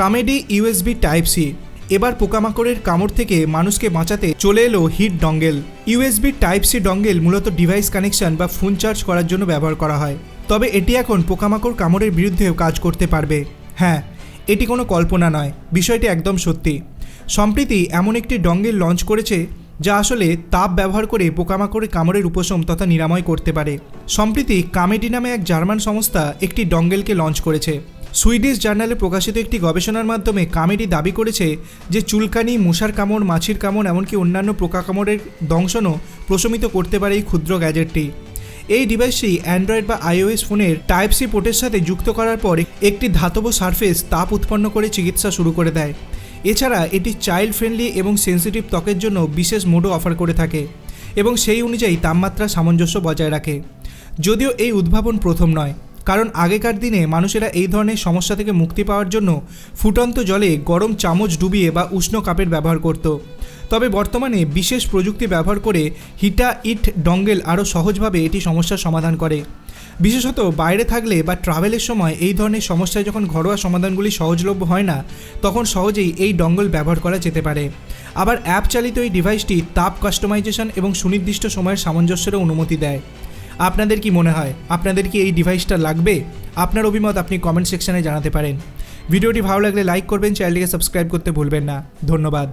কামেডি USB type C এবার পোকামাকড়ের কামড় থেকে মানুষকে বাঁচাতে চলে এলো hit dongle. USB type C dongle মূলত ডিভাইস কানেকশন বা ফোন চার্জ করার জন্য ব্যবহার করা হয়। তবে এটি এখন পোকামাকড় কামড়ের বিরুদ্ধেও কাজ করতে পারবে। হ্যাঁ এটি কোনো কল্পনা নয়, বিষয়টি একদম সত্যি। সম্প্রতি এমন একটি ডঙ্গেল লঞ্চ করেছে যা আসলে তাপ ব্যবহার করে পোকামাকড়ের কামড়ের উপশম তথা নিরাময় করতে পারে। সম্প্রতি কামেডি নামে এক জার্মান সংস্থা একটি ডঙ্গেলকে লঞ্চ করেছে। সুইডিশ জার্নালে প্রকাশিত একটি গবেষণার মাধ্যমে কামেডি দাবি করেছে যে চুলকানি, মশার কামড়, মাছির কামড়, এমনকি অন্যান্য পোকা কামড়ের দংশনও প্রশমিত করতে পারে এই ক্ষুদ্র গ্যাজেটটি। এই ডিভাইসটি অ্যান্ড্রয়েড বা আইওএস ফোনের টাইপ সি পোর্টের সাথে যুক্ত করার পর একটি ধাতব সারফেস তাপ উৎপন্ন করে চিকিৎসা শুরু করে দেয়। এছাড়া এটি চাইল্ড ফ্রেন্ডলি এবং সেন্সিটিভ ত্বকের জন্য বিশেষ মোডও অফার করে থাকে এবং সেই অনুযায়ী তাপমাত্রা সামঞ্জস্য বজায় রাখে। যদিও এই উদ্ভাবন প্রথম নয়। কারণ আগেকার দিনে মানুষেরা এই ধরনের সমস্যা থেকে মুক্তি পাওয়ার জন্য ফুটন্ত জলে গরম চামচ ডুবিয়ে বা উষ্ণ কাপের ব্যবহার করত। তবে বর্তমানে বিশেষ প্রযুক্তি ব্যবহার করে হিটা, ইট, ডঙ্গেল আরও সহজভাবে এটি সমস্যার সমাধান করে। বিশেষত বাইরে থাকলে বা ট্রাভেলের সময় এই ধরনের সমস্যায় যখন ঘরোয়া সমাধানগুলি সহজলভ্য হয় না, তখন সহজেই এই ডঙ্গল ব্যবহার করা যেতে পারে। আবার অ্যাপ চালিত এই ডিভাইসটি তাপ কাস্টমাইজেশন এবং সুনির্দিষ্ট সময়ের সামঞ্জস্যেরও অনুমতি দেয়। আপনাদের কি মনে হয়? আপনাদের কি এই ডিভাইসটা লাগবে? আপনার অভিমত আপনি কমেন্ট সেকশনে জানাতে পারেন। ভিডিওটি ভালো লাগলে লাইক করবেন চ্যানেলটিকে সাবস্ক্রাইব করতে ভুলবেন না। ধন্যবাদ।